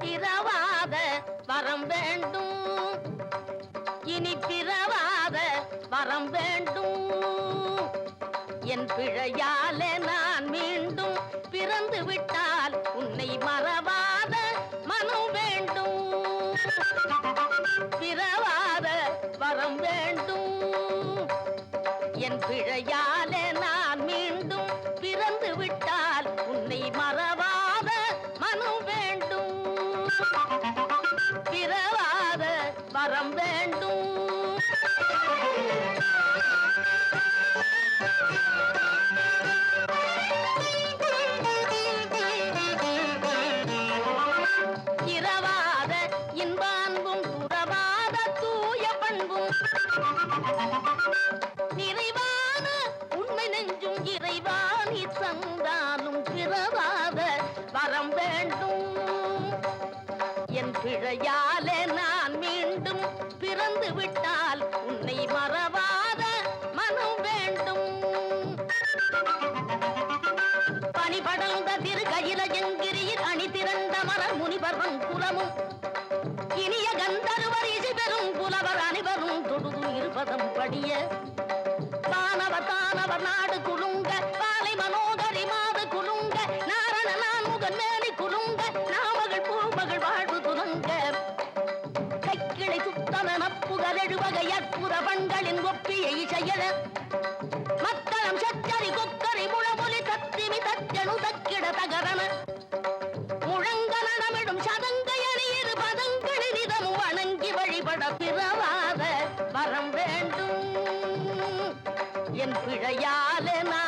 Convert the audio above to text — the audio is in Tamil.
பிறவாத வரம் வேண்டும். இனி பிறவாத வரம் வேண்டும். என் பிழையாலே நான் மீண்டும் பிறந்து விட்டால் உன்னை மறவாத மனம் வேண்டும். பிறவாத வரம் வேண்டும். என் பிழையாலே வரம் வேண்டும். இரவாத இன்பான்பும் துறவாத தூய பண்பும். நிறைவான உண்மை நெஞ்சும் இறைவாணி தந்தாலும் பிறவாத வரம் வேண்டும். என் பிழையாலே நான் மீ மீண்டும் பிறந்து விட்டால் உன்னை மறவாத மனம் வேண்டும். பணிபடர்ந்த திரு கையில எங்கிரியில் அணி திரண்ட மலர் முனிவரும் குலமும். இனிய கந்தருவர் இசை பெறும் புலவர் அனைவரும் தொடுது இருபதம் படிய. தானவர் தானவர் நாடு குலுங்க பாலை மனோகரி மாது குலுங்க நாரண நான் நான்முகன் மேலி குலுங்க நான் கைக்கிளை அற்புத பண்களின் ஒப்பிய இசையன மத்தளம் சச்சரி கொக்கரை முழமொலி தத்திமி தச்சனு தக்கிட தகரண. முழங்க நடமிடும் சதங்கையணி இரு பதங்களின் இதமும் வணங்கி வழிபட பிறவாத வரம் வேண்டும். என் பிழையாலே நான்